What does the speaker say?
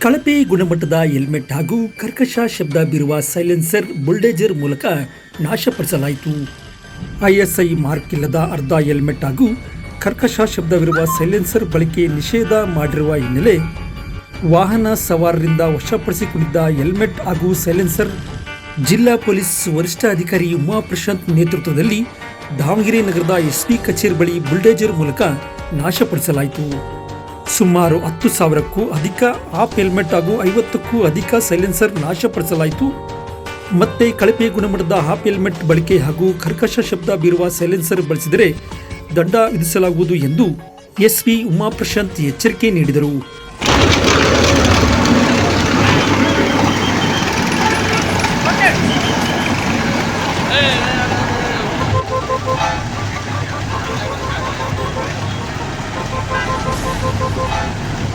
ಕಳಪೆ ಗುಣಮಟ್ಟದ ಹೆಲ್ಮೆಟ್ ಹಾಗೂ ಕರ್ಕಶ ಶಬ್ದ ಬೀರುವ ಸೈಲೆನ್ಸರ್, ಬುಲ್ಡೇಜರ್ ಮೂಲಕ ನಾಶಪಡಿಸಲಾಯಿತು ಐಎಸ್ಐ ಮಾರ್ಕ್ ಇಲ್ಲದ ಅರ್ಧ ಹೆಲ್ಮೆಟ್ ಹಾಗೂ ಕರ್ಕಶ ಶಬ್ದವಿರುವ ಸೈಲೆನ್ಸರ್ ಬಳಕೆ ನಿಷೇಧ ಮಾಡಿರುವ ಹಿನ್ನೆಲೆ ವಾಹನ ಸವಾರರಿಂದ ವಶಪಡಿಸಿಕೊಂಡಿದ್ದ ಹೆಲ್ಮೆಟ್ ಹಾಗೂ ಸೈಲೆನ್ಸರ್ ಜಿಲ್ಲಾ ಪೊಲೀಸ್ ವರಿಷ್ಠಾಧಿಕಾರಿ ಉಮಾ ಪ್ರಶಾಂತ್ ನೇತೃತ್ವದಲ್ಲಿ ದಾವಣಗೆರೆ ನಗರದ ಎಸ್ಪಿ ಕಚೇರಿ ಬಳಿ ಬುಲ್ಡೇಜರ್ ಮೂಲಕ ನಾಶಪಡಿಸಲಾಯಿತು ಸುಮಾರು ಹತ್ತು ಸಾವಿರಕ್ಕೂ ಅಧಿಕ ಆಫ್ ಹೆಲ್ಮೆಟ್ ಹಾಗೂ ಐವತ್ತಕ್ಕೂ ಅಧಿಕ ಸೈಲೆನ್ಸರ್ ನಾಶಪಡಿಸಲಾಯಿತು. ಮತ್ತೆ ಕಳಪೆ ಗುಣಮಟ್ಟದ ಹಾಫ್ ಹೆಲ್ಮೆಟ್ ಬಳಕೆ ಹಾಗೂ ಕರ್ಕಶ ಶಬ್ದ ಬೀರುವ ಸೈಲೆನ್ಸರ್ ಬಳಸಿದರೆ ದಂಡ ವಿಧಿಸಲಾಗುವುದು ಎಂದು ಎಸ್ಪಿ ಉಮಾ ಪ್ರಶಾಂತ್ ಎಚ್ಚರಿಕೆ ನೀಡಿದರು. ここは。